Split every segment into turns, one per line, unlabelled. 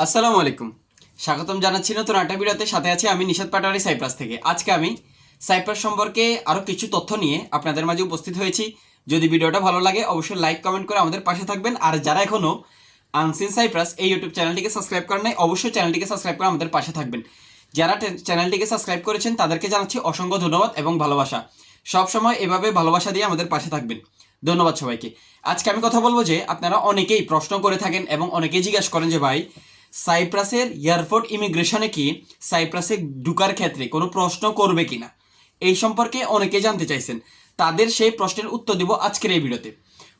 আসসালামু আলাইকুম। স্বাগতম জানাচ্ছি নতুন আটা ভিডিওতে। সাথে আছে আমি নিশাদ পাটারি সাইপ্রাস থেকে। আজকে আমি সাইপ্রাস সম্পর্কে আরও কিছু তথ্য নিয়ে আপনাদের মাঝে উপস্থিত হয়েছি। যদি ভিডিওটা ভালো লাগে, অবশ্যই লাইক, কমেন্ট করে আমাদের পাশে থাকবেন। আর যারা এখনও আনসিন সাইপ্রাস এই ইউটিউব চ্যানেলটিকে সাবস্ক্রাইব করেন নাই, অবশ্যই চ্যানেলটিকে সাবস্ক্রাইব করে আমাদের পাশে থাকবেন। যারা চ্যানেলটিকে সাবস্ক্রাইব করেছেন, তাদেরকে জানাচ্ছি অসংখ্য ধন্যবাদ এবং ভালোবাসা। সবসময় এভাবে ভালোবাসা দিয়ে আমাদের পাশে থাকবেন। ধন্যবাদ সবাইকে। আজকে আমি কথা বলব যে, আপনারা অনেকেই প্রশ্ন করে থাকেন এবং অনেকেই জিজ্ঞাসা করেন যে, ভাই সাইপ্রাসের এয়ারপোর্ট ইমিগ্রেশনে কি সাইপ্রাসে ঢুকার ক্ষেত্রে কোনো প্রশ্ন করবে কিনা? এই সম্পর্কে অনেকে জানতে চাইছেন। তাদের সেই প্রশ্নের উত্তর দিব আজকের এই ভিডিওতে।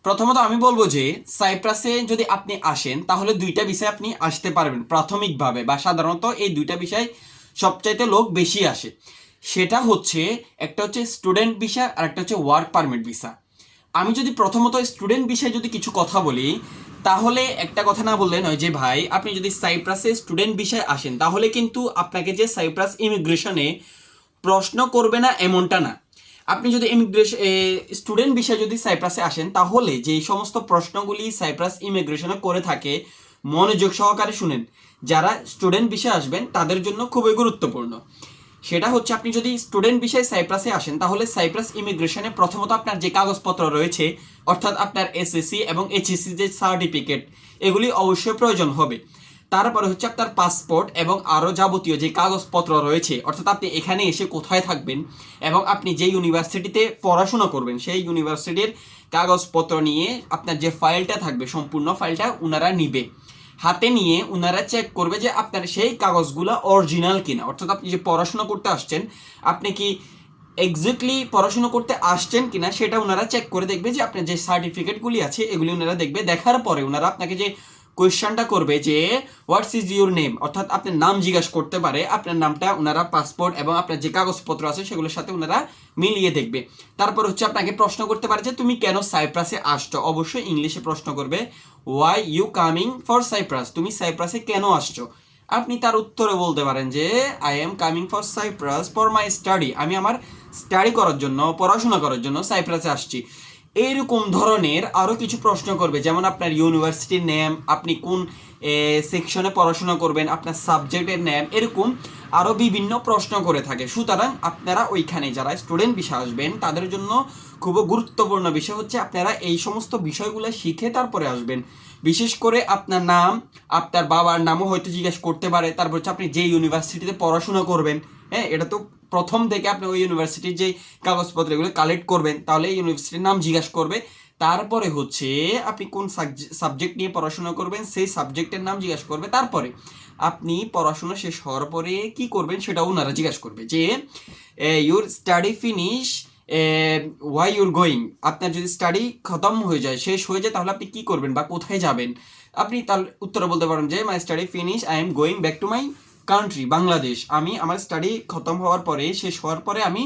প্রথমত আমি বলব যে, সাইপ্রাসে যদি আপনি আসেন, তাহলে দুইটা বিষয় আপনি আসতে পারবেন প্রাথমিকভাবে বা সাধারণত এই দুইটা বিষয় সবচাইতে লোক বেশি আসে। সেটা হচ্ছে, একটা হচ্ছে স্টুডেন্ট ভিসা আর একটা হচ্ছে ওয়ার্ক পারমিট ভিসা। আমি যদি প্রথমত স্টুডেন্ট বিষয়ে যদি কিছু কথা বলি তাহলে একটা কথা না বললে নয় যে ভাই, আপনি যদি সাইপ্রাসে স্টুডেন্ট বিষয়ে আসেন, তাহলে কিন্তু আপনাকে যে সাইপ্রাস ইমিগ্রেশনে প্রশ্ন করবে না এমনটা না। আপনি যদি ইমিগ্রেশন স্টুডেন্ট বিষয়ে যদি সাইপ্রাসে আসেন, তাহলে যেই সমস্ত প্রশ্নগুলি সাইপ্রাস ইমিগ্রেশনে করে থাকে, মনোযোগ সহকারে শুনেন। যারা স্টুডেন্ট বিষয়ে আসবেন, তাদের জন্য খুবই গুরুত্বপূর্ণ। সেটা হচ্ছে আপনি যদি স্টুডেন্ট বিষয়ে সাইপ্রাসে আসেন, তাহলে সাইপ্রাস ইমিগ্রেশনে প্রথমত আপনার যে কাগজপত্র রয়েছে, অর্থাৎ আপনার এসএসসি এবং এইচএসসি যে সার্টিফিকেট এগুলি অবশ্যই প্রয়োজন হবে। তারপরে হচ্ছে আপনার পাসপোর্ট এবং আরও যাবতীয় যে কাগজপত্র রয়েছে, অর্থাৎ আপনি এখানে এসে কোথায় থাকবেন এবং আপনি যে ইউনিভার্সিটিতে পড়াশোনা করবেন, সেই ইউনিভার্সিটির কাগজপত্র নিয়ে আপনার যে ফাইলটা থাকবে, সম্পূর্ণ ফাইলটা ওনারা নিবে। হাতে নিয়ে ওনারা চেক করবে যে আপনার সেই কাগজগুলো অরিজিনাল কিনা। অর্থাৎ আপনি যে পড়াশোনা করতে আসছেন, আপনি কি এক্স্যাক্টলি পড়াশুনো করতে আসছেন কিনা সেটা ওনারা চেক করে দেখবে যে আপনার যে সার্টিফিকেটগুলি আছে, এগুলি ওনারা দেখবে। দেখার পরে ওনারা আপনাকে যে কোয়েশ্চনটা করবে যে হোয়াটস ইজ ইউর নেম অর্থাৎ আপনার নাম জিজ্ঞাসা করতে পারে, আপনার নামটা ওনারা পাসপোর্ট এবং আপনার যে কাগজপত্র আছে, সেগুলোর সাথে ওনারা মিলিয়ে দেখবে। তারপর হচ্ছে আপনাকে প্রশ্ন করতে পারে যে, তুমি কেন সাইপ্রাসে আসছো? অবশ্যই ইংলিশে প্রশ্ন করবে why you coming for Cyprus তুমি সাইপ্রাসে কেন আসছো? আপনি তার উত্তরে বলতে পারেন যে I am coming for Cyprus for my study আমি আমার স্টাডি করার জন্য, পড়াশোনা করার জন্য সাইপ্রাসে আসছি। এইরকম ধরনের আরও কিছু প্রশ্ন করবে, যেমন আপনার ইউনিভার্সিটির নেম আপনি কোন সেকশনে পড়াশোনা করবেন, আপনার সাবজেক্টের নেম এরকম আরও বিভিন্ন প্রশ্ন করে থাকে। সুতরাং আপনারা ওইখানে যারা স্টুডেন্ট বিষয় আসবেন, তাদের জন্য খুব গুরুত্বপূর্ণ বিষয় হচ্ছে আপনারা এই সমস্ত বিষয়গুলো শিখে তারপরে আসবেন। বিশেষ করে আপনার নাম, আপনার বাবার নামও হয়তো জিজ্ঞেস করতে পারে, তারপর হচ্ছে আপনি যে ইউনিভার্সিটিতে পড়াশোনা করবেন হ্যাঁ এটা তো প্রথম থেকে আপনি ওই ইউনিভার্সিটির যে কাগজপত্র এগুলো কালেক্ট করবেন, তাহলে ইউনিভার্সিটির নাম জিজ্ঞাসা করবে। তারপরে হচ্ছে আপনি কোন সাবজেক্ট নিয়ে পড়াশোনা করবেন, সেই সাবজেক্টের নাম জিজ্ঞাসা করবে। তারপরে আপনি পড়াশোনা শেষ হওয়ার পরে কি করবেন সেটা ওনারা জিজ্ঞাসা করবে যে your study finish why you're going আপনার যদি স্টাডি খতম হয়ে যায়, শেষ হয়ে যায়, তাহলে আপনি কী করবেন বা কোথায় যাবেন? আপনি তাহলে উত্তরে বলতে পারেন যে my study finish I am going back to my country Bangladesh আমি আমার স্টাডি খতম হওয়ার পরে, শেষ হওয়ার পরে আমি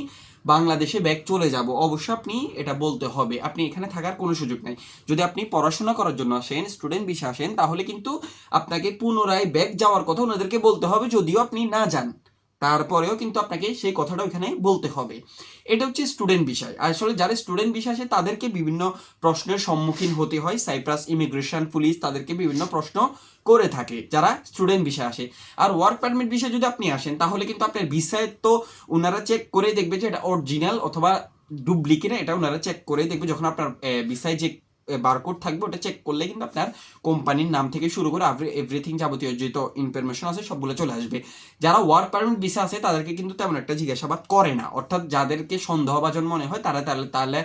বাংলাদেশে ব্যাক চলে যাব। অবশ্য আপনি এটা বলতে হবে, আপনি এখানে থাকার কোনো সুযোগ নাই। যদি আপনি পড়াশোনা করার জন্য আসেন স্টুডেন্ট বিষয়ে আসেন, তাহলে কিন্তু আপনাকে পুনরায় ব্যাক যাওয়ার কথা ওনাদেরকে বলতে হবে, যদিও আপনি না যান। তারপরেও কিন্তু আপনাকে সেই কথাটা ওইখানে বলতে হবে। এটা হচ্ছে স্টুডেন্ট বিষয় আসলে যারা স্টুডেন্ট বিষয় আছে তাদেরকে বিভিন্ন প্রশ্নের সম্মুখীন হতে হয়। সাইপ্রাস ইমিগ্রেশন পুলিশ তাদেরকে বিভিন্ন প্রশ্ন করে থাকে, যারা স্টুডেন্ট বিষয় আসে। আর ওয়ার্ক পারমিট বিষয়ে যদি আপনি আসেন, তাহলে কিন্তু আপনার বিষয় তো ওনারা চেক করে দেখবে যে এটা অরিজিনাল অথবা ডুপ্লিকেট এটা ওনারা চেক করে দেখবে যখন আপনার বিষয় যে বারকোড থাকবে, ওটা চেক করলে কিন্তু আপনার কোম্পানির নাম থেকে শুরু করে এভরিথিং যাবতীয় যত ইনফরমেশন আছে সবগুলো চলে আসবে। যারা ওয়ার্ক পারমিট ভিসা আছে, তাদেরকে কিন্তু তেমন একটা জিজ্ঞাসাবাদ করে না। অর্থাৎ যাদেরকে সন্দেহভাজন মনে হয়, তারা তাহলে তাহলে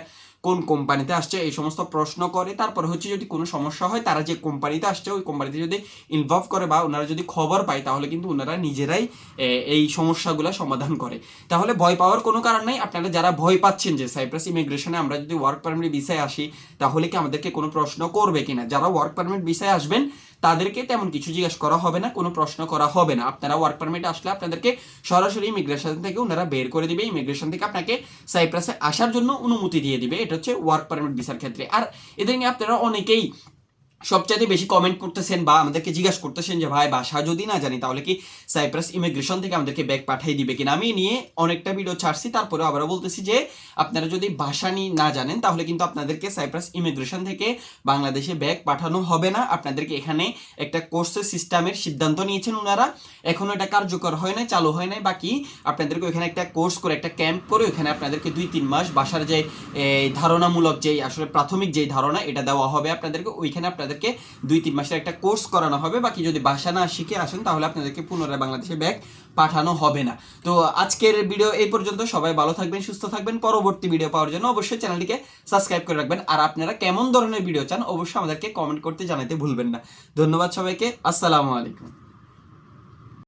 কোন কোম্পানিতে আসছে, এই সমস্ত প্রশ্ন করে। তারপর হচ্ছে যদি কোনো সমস্যা হয়, তারা যে কোম্পানিতে আসছে, ওই কোম্পানিতে যদি ইনভলভ করে বা ওনারা যদি খবর পায়, তাহলে কিন্তু ওনারা নিজেরাই এই সমস্যাগুলো সমাধান করে। তাহলে ভয় পাওয়ার কোনো কারণ নাই। আপনারা যারা ভয় পাচ্ছেন যে সাইপ্রাস ইমিগ্রেশনে আমরা যদি ওয়ার্ক পারমিট বিষয়ে আসি, তাহলে কি আমাদেরকে কোনো প্রশ্ন করবে কিনা? যারা ওয়ার্ক পারমিট বিষয়ে আসবেন তাদেরকে তেমন কিছু জিজ্ঞেস করা হবে না, কোনো প্রশ্ন করা হবে না। আপনারা ওয়ার্ক পারমিট আসলে আপনাদেরকে সরাসরি ইমিগ্রেশন থেকে ওনারা বের করে দিবে। ইমিগ্রেশন থেকে আপনাকে সাইপ্রাসে আসার জন্য অনুমতি দিয়ে দিবে। এটা হচ্ছে ওয়ার্ক পারমিট ভিসার ক্ষেত্রে। আর এদের নিয়ে আপনারা অনেকেই সবচাইতে বেশি কমেন্ট করতেছেন বা আমাদেরকে জিজ্ঞাসা করতেছেন যে, ভাই ভাষা যদি না জানি, তাহলে কি সাইপ্রাস ইমিগ্রেশন থেকে আমাদেরকে ব্যাগ পাঠিয়ে দিবে কিনা? আমি নিয়ে অনেকটা ভিডিও ছাড়ছি তারপরে আবারও বলতেছি যে, আপনারা যদি ভাষা নিয়ে না জানেন, তাহলে কিন্তু আপনাদেরকে সাইপ্রাস ইমিগ্রেশন থেকে বাংলাদেশে ব্যাগ পাঠানো হবে না। আপনাদেরকে এখানে একটা কোর্সের সিস্টেমের সিদ্ধান্ত নিয়েছেন ওনারা এখনও এটা কার্যকর হয় নাই, চালু হয় নাই, বাকি আপনাদেরকে ওইখানে একটা কোর্স করে, একটা ক্যাম্প করে ওইখানে আপনাদেরকে দুই তিন মাস বাসার যে ধারণামূলক যেই, আসলে প্রাথমিক যেই ধারণা, এটা দেওয়া হবে আপনাদেরকে। ওইখানে আপনাদেরকে দুই, তিন মাসের একটা কোর্স করানো হবে। বাকি যদি ভাষা না শিখে আসেন, তাহলে আপনাদেরকে পুনরায় বাংলাদেশে ব্যাগ পাঠানো হবে না। তো আজকের ভিডিও এই পর্যন্ত। সবাই ভালো থাকবেন, সুস্থ থাকবেন। পরবর্তী ভিডিও পাওয়ার জন্য অবশ্যই চ্যানেলটিকে সাবস্ক্রাইব করে রাখবেন। আর আপনারা কেমন ধরনের ভিডিও চান, অবশ্যই আমাদেরকে কমেন্ট করতে জানাতে ভুলবেন না। ধন্যবাদ সবাইকে। আসসালামু আলাইকুম।